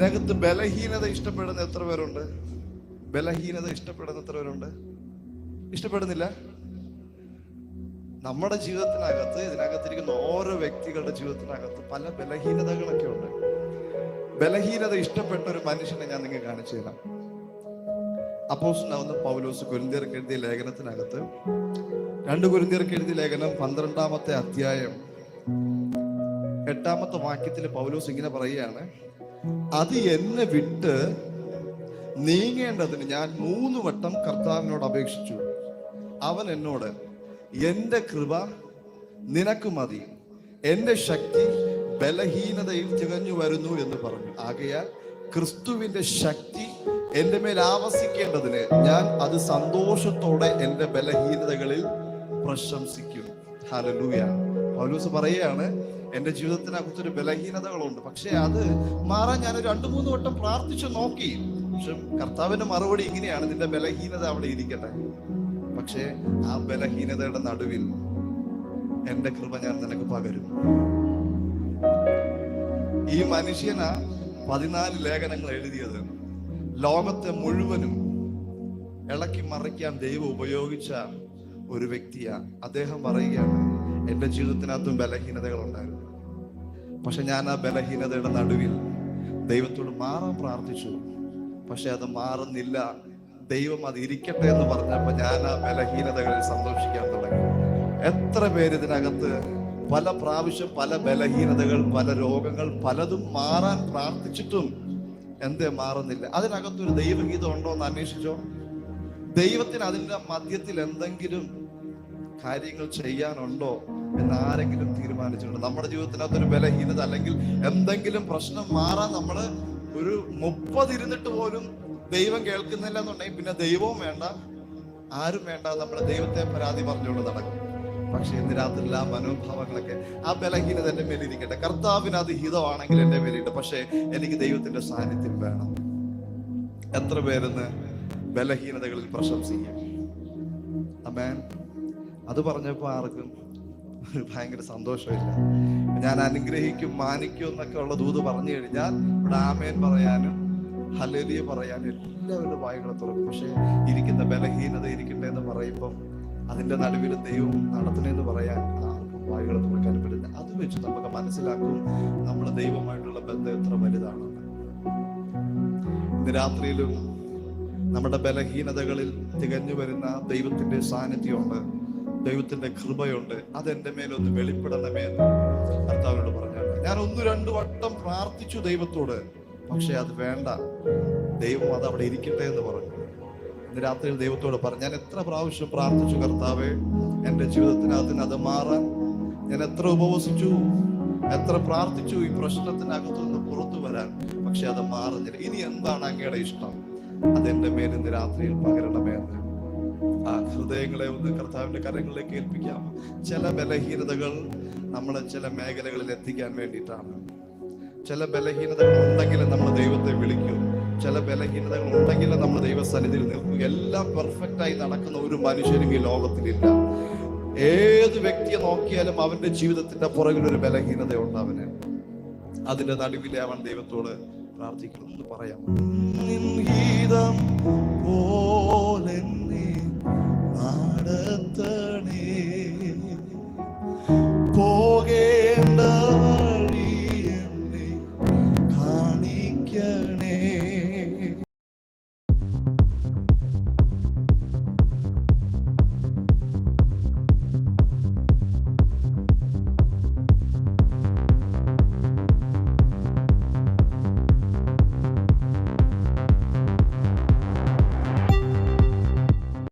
ഇതിനകത്ത് ബലഹീനത ഇഷ്ടപ്പെടുന്ന എത്ര പേരുണ്ട്? ബലഹീനത ഇഷ്ടപ്പെടുന്ന എത്ര പേരുണ്ട്? ഇഷ്ടപ്പെടുന്നില്ല? നമ്മുടെ ജീവിതത്തിനകത്ത് ഇതിനകത്തിരിക്കുന്ന ഓരോ വ്യക്തികളുടെ ജീവിതത്തിനകത്ത് പല ബലഹീനതകളൊക്കെ ഉണ്ട്. ബലഹീനത ഇഷ്ടപ്പെട്ട ഒരു മനുഷ്യനെ ഞാൻ നിങ്ങൾക്ക് കാണിച്ചു തരാം. അപ്പോസ്തലനാവുന്ന പൗലോസ് കുരിന്തിയർക്ക് എഴുതിയ ലേഖനത്തിനകത്ത് രണ്ട് കുരിന്തിയർക്ക് എഴുതിയ ലേഖനം പന്ത്രണ്ടാമത്തെ അധ്യായം എട്ടാമത്തെ വാക്യത്തിൽ പൗലോസ് ഇങ്ങനെ പറയുകയാണ് അത് എന്നെ വിട്ട് നീങ്ങേണ്ടതിന് ഞാൻ മൂന്ന് വട്ടം കർത്താവിനോട് അപേക്ഷിച്ചു. അവൻ എന്നോട് എന്റെ കൃപ നിനക്ക് മതി. എന്റെ ശക്തി ബലഹീനതയിൽ തികഞ്ഞു വരുന്നു എന്ന് പറഞ്ഞു. ആകയാൽ ക്രിസ്തുവിന്റെ ശക്തി എന്റെ മേൽ ആവസിക്കേണ്ടതിന് ഞാൻ അത് സന്തോഷത്തോടെ എന്റെ ബലഹീനതകളിൽ പ്രശംസിക്കും. ഹലലൂയ പൗലൂസ് പറയുകയാണ് എന്റെ ജീവിതത്തിനകത്തൊരു ബലഹീനതകളുണ്ട്. പക്ഷേ അത് മാറാൻ ഞാൻ രണ്ടു മൂന്ന് വട്ടം പ്രാർത്ഥിച്ചു നോക്കി. പക്ഷെ കർത്താവിന്റെ മറുപടി ഇങ്ങനെയാണ്. നിന്റെ ബലഹീനത അവിടെ ഇരിക്കട്ടെ. പക്ഷേ ആ ബലഹീനതയുടെ നടുവിൽ എന്റെ കൃപ ഞാൻ നിനക്ക് പകരും. ഈ മനുഷ്യന പതിനാല് ലേഖനങ്ങൾ എഴുതിയത്. ലോകത്തെ മുഴുവനും ഇളക്കി മറിക്കാൻ ദൈവം ഉപയോഗിച്ച ഒരു വ്യക്തിയാണ് അദ്ദേഹം പറയുകയാണ് എന്റെ ജീവിതത്തിനകത്തും ബലഹീനതകൾ ഉണ്ടായിരുന്നു പക്ഷെ ഞാൻ ആ ബലഹീനതയുടെ നടുവിൽ ദൈവത്തോട് മാറാൻ പ്രാർത്ഥിച്ചു. പക്ഷെ അത് മാറുന്നില്ല. ദൈവം അത് ഇരിക്കട്ടെ എന്ന് പറഞ്ഞപ്പോൾ ഞാൻ ആ ബലഹീനതകളിൽ സന്തോഷിക്കാൻ തുടങ്ങി. എത്ര പേര് ഇതിനകത്ത് പല പ്രാവശ്യം പല ബലഹീനതകൾ പല രോഗങ്ങൾ പലതും മാറാൻ പ്രാർത്ഥിച്ചിട്ടും എന്തേ മാറുന്നില്ല. അതിനകത്തൊരു ദൈവഗീതം ഉണ്ടോ എന്ന് അന്വേഷിച്ചോ? ദൈവത്തിന് അതിന്റെ മധ്യത്തിൽ എന്തെങ്കിലും കാര്യങ്ങൾ ചെയ്യാനുണ്ടോ എന്ന് ആരെങ്കിലും തീരുമാനിച്ചിട്ടുണ്ട്. നമ്മുടെ ജീവിതത്തിനകത്ത് ഒരു ബലഹീനത അല്ലെങ്കിൽ എന്തെങ്കിലും പ്രശ്നം മാറാൻ നമ്മൾ ഒരു മുപ്പത് ഇരുന്നിട്ട് പോലും ദൈവം കേൾക്കുന്നില്ല എന്നുണ്ടെങ്കിൽ പിന്നെ ദൈവവും വേണ്ട ആരും വേണ്ട നമ്മുടെ ദൈവത്തെ പരാതി പറഞ്ഞുകൊണ്ട് നടക്കും പക്ഷെ ഇന്ന് രാത്രി ആ മനോഭാവങ്ങളൊക്കെ ആ ബലഹീനത എന്റെ മേലിരിക്കട്ടെ കർത്താവിന് അത് ഹിതമാണെങ്കിൽ എന്റെ മേലിട്ട് പക്ഷേ എനിക്ക് ദൈവത്തിന്റെ സാന്നിധ്യം വേണം. എത്ര പേരെന്ന് ബലഹീനതകളിൽ പ്രശംസിക്കും. അമേൻ അത് പറഞ്ഞപ്പോൾ ആർക്കും ഭയങ്കര സന്തോഷമില്ല. ഞാൻ അനുഗ്രഹിക്കും മാനിക്കും എന്നൊക്കെ ഉള്ള ദൂത് പറഞ്ഞു കഴിഞ്ഞാൽ ഇവിടെ ആമേൻ പറയാനും ഹലലിയ പറയാനും എല്ലാവരുടെ വായുകളെ തുറക്കും. പക്ഷെ ഇരിക്കുന്ന ബലഹീനത ഇരിക്കട്ടെ എന്ന് പറയുമ്പം അതിന്റെ നടുവിൽ ദൈവം നടത്തണമെന്ന് പറയാൻ ആർക്കും വായുകൾ തുറക്കാൻ പറ്റില്ല. അത് വെച്ച് നമുക്ക് മനസ്സിലാക്കും നമ്മൾ ദൈവമായിട്ടുള്ള ബന്ധം എത്ര വലുതാണ്. ഇന്ന് രാത്രിയിലും നമ്മുടെ ബലഹീനതകളിൽ തികഞ്ഞു വരുന്ന ദൈവത്തിന്റെ സാന്നിധ്യമുണ്ട്. ദൈവത്തിന്റെ കൃപയുണ്ട്. അതെന്റെ മേലൊന്ന് വെളിപ്പെടണമേ എന്ന് കർത്താവിനോട് പറഞ്ഞാണ്. ഞാൻ ഒന്ന് രണ്ടു വട്ടം പ്രാർത്ഥിച്ചു ദൈവത്തോട്. പക്ഷെ അത് വേണ്ട. ദൈവം അത് അവിടെ ഇരിക്കട്ടെ എന്ന് പറഞ്ഞു. ഇന്ന് രാത്രിയിൽ ദൈവത്തോട് പറഞ്ഞു ഞാൻ എത്ര പ്രാവശ്യം പ്രാർത്ഥിച്ചു കർത്താവെ എന്റെ ജീവിതത്തിനകത്തിന് അത് മാറാൻ. ഞാൻ എത്ര ഉപവസിച്ചു എത്ര പ്രാർത്ഥിച്ചു ഈ പ്രശ്നത്തിനകത്തുനിന്ന് പുറത്തു വരാൻ. പക്ഷെ അത് മാറുന്നില്ല. ഇനി എന്താണ് അങ്ങയുടെ ഇഷ്ടം? അതെന്റെ മേൽ ഇന്ന് രാത്രിയിൽ പകരണമേ എന്ന് ഹൃദയങ്ങളെ ഒന്ന് കർത്താവിന്റെ കരങ്ങളിലേക്ക് ഏൽപ്പിക്കാം. ചില ബലഹീനതകൾ നമ്മളെ ചില മേഖലകളിൽ എത്തിക്കാൻ വേണ്ടിയിട്ടാണ്. ചില ബലഹീനതകൾ ഉണ്ടെങ്കിൽ നമ്മൾ ദൈവത്തെ വിളിക്കും. ചില ബലഹീനതകൾ ഉണ്ടെങ്കിൽ നമ്മൾ ദൈവസന്നിധിയിൽ നിൽക്കും. എല്ലാം പെർഫെക്റ്റ് ആയി നടക്കുന്ന ഒരു മനുഷ്യനും ഈ ലോകത്തിലില്ല. ഏത് വ്യക്തിയെ നോക്കിയാലും അവന്റെ ജീവിതത്തിന്റെ പുറകിൽ ഒരു ബലഹീനതയുണ്ട് അവന്. അതിന്റെ നടുവിലെ അവൻ ദൈവത്തോട് പ്രാർത്ഥിക്കണം എന്ന് പറയാം